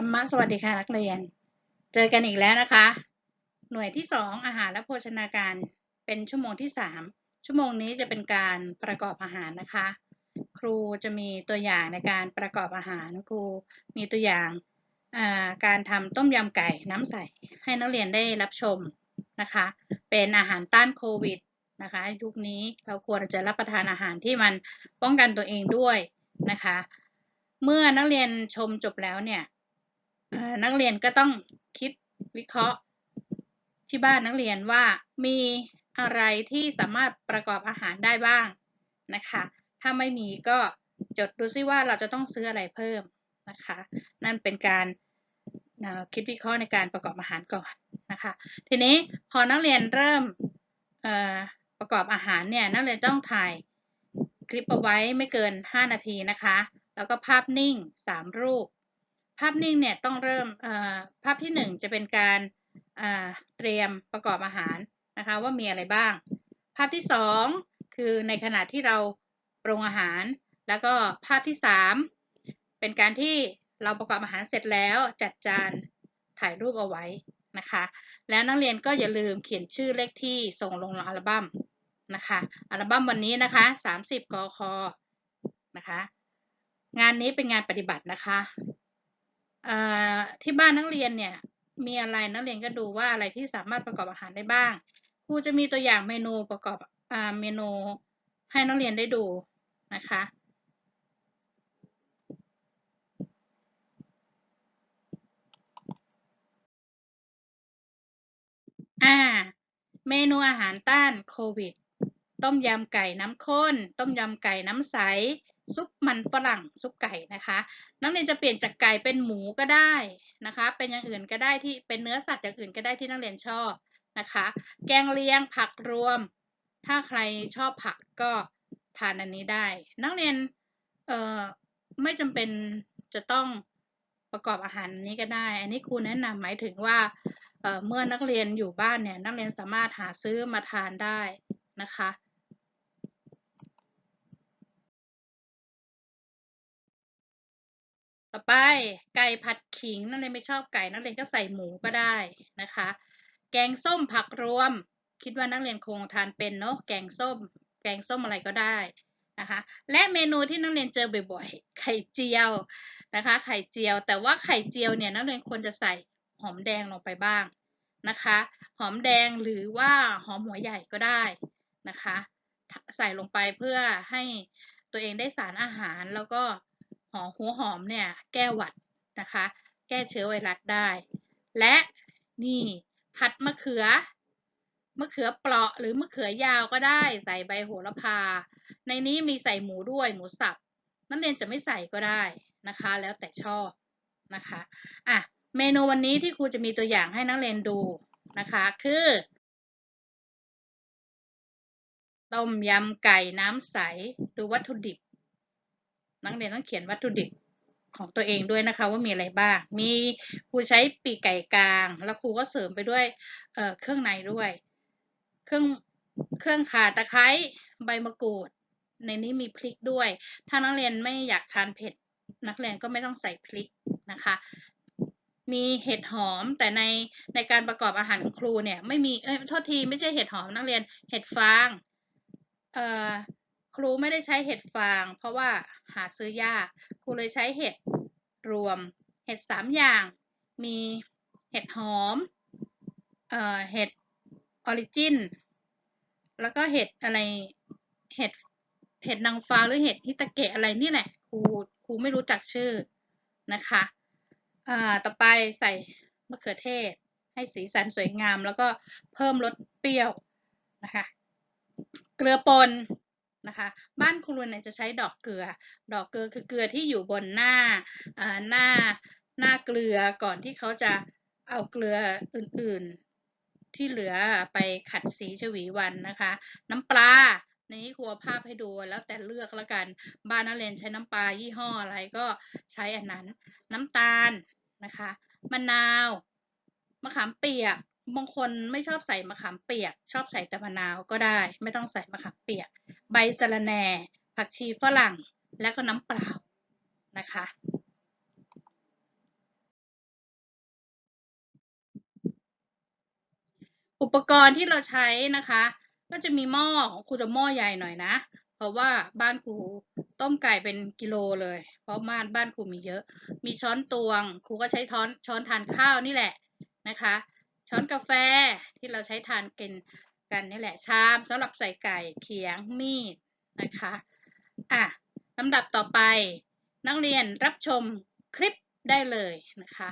ธรรมะสวัสดีค่ะนักเรียน เจอกันอีกแล้วนะคะ หน่วยที่ 2 อาหารและโภชนาการเป็นชั่วโมงที่ 3 ชั่วโมงนี้จะเป็นการประกอบอาหารนะคะ ครูจะมีตัวอย่างในการประกอบอาหารครูมีตัวอย่างการทำต้มยำไก่น้ำใสให้นักเรียนได้รับชมนะคะ เป็นอาหารต้านโควิดนะคะยุคนี้เราควรจะรับประทานอาหารที่มันป้องกันตัวเองด้วยนะคะ เมื่อนักเรียนชมจบแล้วเนี่ย นักเรียนก็ต้องคิดวิเคราะห์ที่บ้านนักเรียนว่ามีอะไรที่สามารถประกอบอาหารได้บ้างนะคะ ถ้าไม่มีก็จดดูซิว่าเราจะต้องซื้ออะไรเพิ่มนะคะ นั่นเป็นการคิดวิเคราะห์ในการประกอบอาหารก่อนนะคะ ทีนี้พอนักเรียนเริ่มประกอบอาหารเนี่ยนักเรียนต้องถ่ายคลิปเอาไว้ไม่เกิน 5 นาทีนะคะ แล้วก็ภาพนิ่ง 3 รูป ภาพนิ่งเนี่ยต้องเริ่มภาพที่ 1 จะเป็นการเตรียมประกอบอาหารนะคะว่ามีอะไรบ้าง ภาพที่ 2 คือในขณะที่เราปรุงอาหาร แล้วก็ภาพที่ 3 เป็นการที่เราประกอบอาหารเสร็จแล้วจัดจานถ่ายรูปเอาไว้นะคะ แล้วนักเรียนก็อย่าลืมเขียนชื่อเลขที่ส่งลงอัลบั้มนะคะอัลบั้มวันนี้นะคะ 30 กคนะคะ งานนี้เป็นงานปฏิบัตินะคะ ที่บ้านนักเรียนเนี่ยมีอะไรนักเรียนก็ดูว่าอะไรที่สามารถประกอบอาหารได้บ้างครูจะมีตัวอย่างเมนูประกอบอเมนูให้นักเรียนได้ดูนะคะอ่าเมนูอาหารต้านโควิด ต้มยำไก่น้ำข้น ต้มยำไก่น้ำใส ซุปมันฝรั่งซุปไก่นะคะ นักเรียนจะเปลี่ยนจากไก่เป็นหมูก็ได้นะคะ เป็นอย่างอื่นก็ได้ที่เป็นเนื้อสัตว์อย่างอื่นก็ได้ที่นักเรียนชอบนะคะ แกงเลียงผักรวม ถ้าใครชอบผักก็ทานอันนี้ได้ นักเรียนเอ่อไม่จำเป็นจะต้องประกอบอาหารนี้ก็ได้ อันนี้ครูแนะนำหมายถึงว่าเเมื่อนักเรียนอยู่บ้านเนี่ยนักเรียนสามารถหาซื้อมาทานได้นะคะ ต่อไปไก่ผัดขิงนักเรียนไม่ชอบไก่นักเรียนก็ใส่หมูก็ได้นะคะ แกงส้มผักรวม คิดว่านักเรียนคงทานเป็นเนาะแกงส้ม แกงส้มอะไรก็ได้นะคะและเมนูที่นักเรียนเจอบ่อยๆ ไข่เจียวนะคะ ไข่เจียว แต่ว่าไข่เจียวเนี่ยนักเรียนควรจะใส่หอมแดงลงไปบ้างนะคะ หอมแดงหรือว่าหอมหัวใหญ่ก็ได้นะคะ ใส่ลงไปเพื่อให้ตัวเองได้สารอาหารแล้วก็ หอมหัวหอมเนี่ยแก้หวัดนะคะ แก้เชื้อไวรัสได้ และนี่ผัดมะเขือมะเขือเปราะหรือมะเขือยาวก็ได้ ใส่ใบโหระพา ในนี้มีใส่หมูด้วยหมูสับนักเรียนจะไม่ใส่ก็ได้นะคะ แล้วแต่ชอบนะคะอะเมนูวันนี้ที่ครูจะมีตัวอย่างให้นักเรียนดูนะคะ คือต้มยำไก่น้ำใส ดูวัตถุดิบ นักเรียนต้องเขียนวัตถุดิบของตัวเองด้วยนะคะ ว่ามีอะไรบ้าง มีครูใช้ปีกไก่กลาง แล้วครูก็เสริมไปด้วยเเครื่องในด้วย เครื่องเครื่องข่าตะไคร้ใบมะกรูด ในนี้มีพริกด้วย ถ้านักเรียนไม่อยากทานเผ็ด นักเรียนก็ไม่ต้องใส่พริกนะคะ มีเห็ดหอมแต่ในในการประกอบอาหารของครูเนี่ยไม่มีเอ้ยโทษทีไม่ใช่เห็ดหอมนักเรียนเห็ดฟางเอ่อ ครูไม่ได้ใช้เห็ดฟาง เพราะว่าหาซื้อยาก ครูเลยใช้เห็ดรวม เห็ดสามอย่าง มีเห็ดหอม เอ่อ เห็ดออริจิน แล้วก็เห็ดอะไร เห็ด เห็ดนางฟ้าหรือเห็ดฮิตาเกะอะไรนี่แหละ ครู ครูไม่รู้จักชื่อนะคะ อ่า ต่อไปใส่มะเขือเทศ ให้สีสันสวยงาม แล้วก็เพิ่มรสเปรี้ยวนะคะ เกลือป่น นะคะ บ้านครูเนี่ยจะใช้ดอกเกลือ ดอกเกลือคือเกลือที่อยู่บนหน้าหน้าหน้าเกลือก่อนที่เขาจะเอาเกลืออื่นๆ ที่เหลือไปขัดสีชวีวันนะคะ น้ำปลาในนี้ครัวภาพให้ดูแล้วแต่เลือกแล้วกัน บ้านนักเรียนใช้น้ำปลายี่ห้ออะไรก็ใช้อันนั้น น้ำตาลนะคะมะนาวมะขามเปียกบางคนไม่ชอบใส่มะขามเปียก ชอบใส่แต่มะนาวก็ได้ ไม่ต้องใส่มะขามเปียก ใบสะระแหน่ ผักชีฝรั่ง และก็น้ำเปล่านะคะอุปกรณ์ที่เราใช้นะคะ ก็จะมีหม้อของครูจะหม้อใหญ่หน่อยนะ เพราะว่าบ้านครูต้มไก่เป็นกิโลเลย เพราะบ้านบ้านครูมีเยอะ มีช้อนตวงครูก็ใช้ช้อนช้อนทานข้าวนี่แหละนะคะ ช้อนกาแฟที่เราใช้ทานกิน กันนี่แหละชามสำหรับใส่ไก่เขียงมีดนะคะอะลำดับต่อไปนักเรียนรับชมคลิปได้เลยนะคะ